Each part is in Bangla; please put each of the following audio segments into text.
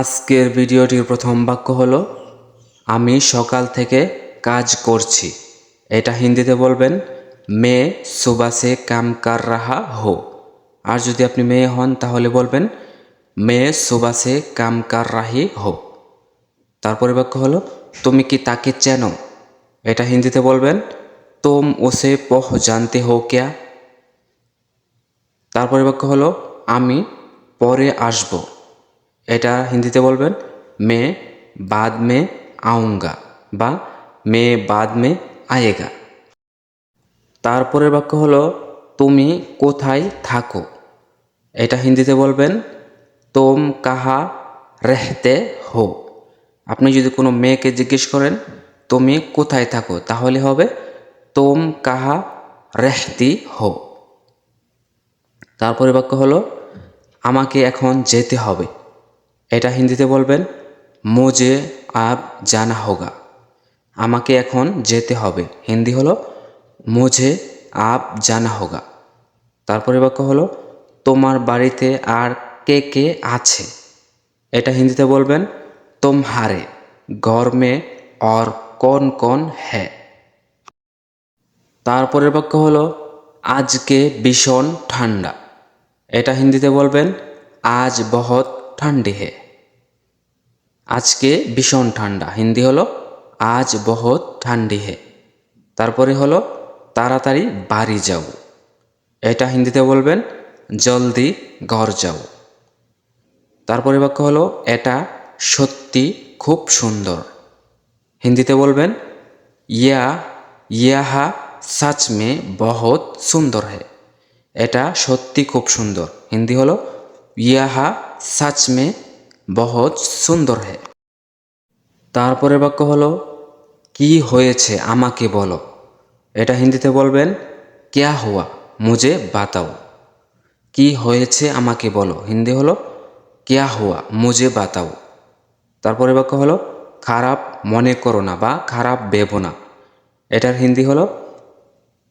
আজকের ভিডিওটির প্রথম বাক্য হলো, আমি সকাল থেকে কাজ করছি। এটা হিন্দিতে বলবেন, মে সুবা সে কাম কার রাহা হো। আর যদি আপনি মেয়ে হন, তাহলে বলবেন, মে সুবা সে কাম কার রাহি হো। তারপরে বাক্য হলো, তুমি কি তাকে চেনো? এটা হিন্দিতে বলবেন, তোম ওসে পহ জানতে হো ক্যা? তারপরে বাক্য হলো, আমি পরে আসব। এটা হিন্দিতে বলবেন, মে বাদ মে আউঙ্গা বা মে বাদ মে আয়েগা। তারপরের বাক্য হলো, তুমি কোথায় থাকো? এটা হিন্দিতে বলবেন, তোম কাহা রেহতে হো। আপনি যদি কোনো মেয়েকে জিজ্ঞেস করেন, তুমি কোথায় থাকো? তাহলে হবে, তোম কাহা রেহতি হো। তারপরে বাক্য হলো, আমাকে এখন যেতে হবে। এটা হিন্দিতে বলবেন মোজে আব জানা হোগা। আমাকে এখন যেতে হবে। হিন্দি হলো, মুঝে আব জানা হোগা। তারপরে বাক্য হলো, তোমার বাড়িতে আর কে কে আছে? এটা হিন্দিতে বলবেন তুম হারে ঘর মে और কোন কোন হ্যাঁ তারপরের বাক্য হলো, আজকে ভীষণ ঠান্ডা। এটা হিন্দিতে বলবেন, আজ বহুত ঠান্ডি হে। আজকে ভীষণ ঠান্ডা। হিন্দি হলো, আজ বহুত ঠান্ডি হে। তারপরে হলো, তাড়াতাড়ি বাড়ি যাও। এটা হিন্দিতে বলবেন, জলদি ঘর যাও। তারপরে বাক্য হলো, এটা সত্যি খুব সুন্দর। হিন্দিতে বলবেন, ইয়া, ইয়াহা সাচ মে বহুত সুন্দর হে। এটা সত্যি খুব সুন্দর। হিন্দি হলো, ইয়াহা সাচ মে বহুত সুন্দর হে। তারপরে বাক্য হলো, কি হয়েছে আমাকে বলো। এটা হিন্দিতে বলবেন, ক্যা হুয়া? মুঝে বাতাও। কি হয়েছে আমাকে বলো? হিন্দি হলো, ক্যা হুয়া? মুঝে বাতাও। তারপরে বাক্য হলো, খারাপ মনে করো না বা খারাপ ভেবো না। এটার হিন্দি হলো,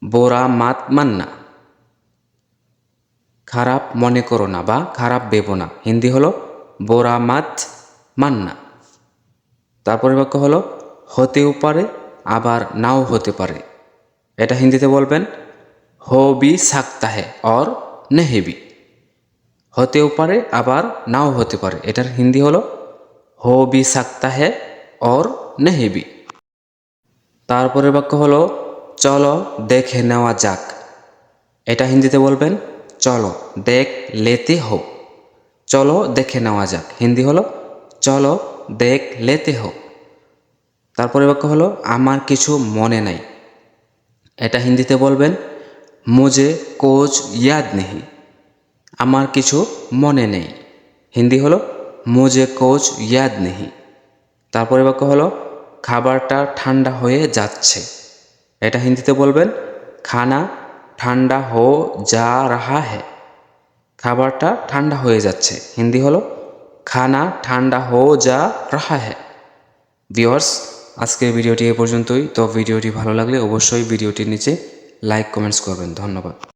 বোরা মাত মান্না। খারাপ মনে করো না বা খারাপ ভেবো না। হিন্দি হলো বোরা মাত মান্না। তারপরে বাক্য হলো, হতেও পারে, আবার নাও হতে পারে। এটা হিন্দিতে বলবেন হো বি সাকতা হে অর নেহেবি। হতেও পারে, আবার নাও হতে পারে। এটার হিন্দি হলো হো বি সাকতা হে অর নেহেবি। তারপরের বাক্য হলো, চলো দেখে নেওয়া যাক। এটা হিন্দিতে বলবেন, চলো দেখ লেতে হো চলো দেখে নেওয়া যাক। হিন্দি হলো, চলো দেখ লেতে হো। তারপরে বাক্য হলো, আমার কিছু মনে নাই। এটা হিন্দিতে বলবেন মুজে কোচ ইয়াদ নেহি। আমার কিছু মনে নেই। হিন্দি হলো মুজে কোচ ইয়াদ নেহি। তারপরে বাক্য হলো, খাবারটা ঠান্ডা হয়ে যাচ্ছে। এটা হিন্দিতে বলবেন, খানা ঠান্ডা হো যা রাহা হে খাবারটা ঠান্ডা হয়ে যাচ্ছে। হিন্দি হলো, খানা ঠান্ডা হো যা রাহা হ্যাঁ ভিওয়ার্স আজকের ভিডিওটি এ পর্যন্তই। তো ভিডিওটি ভালো লাগলে অবশ্যই ভিডিওটির নিচে লাইক, কমেন্টস করবেন। ধন্যবাদ।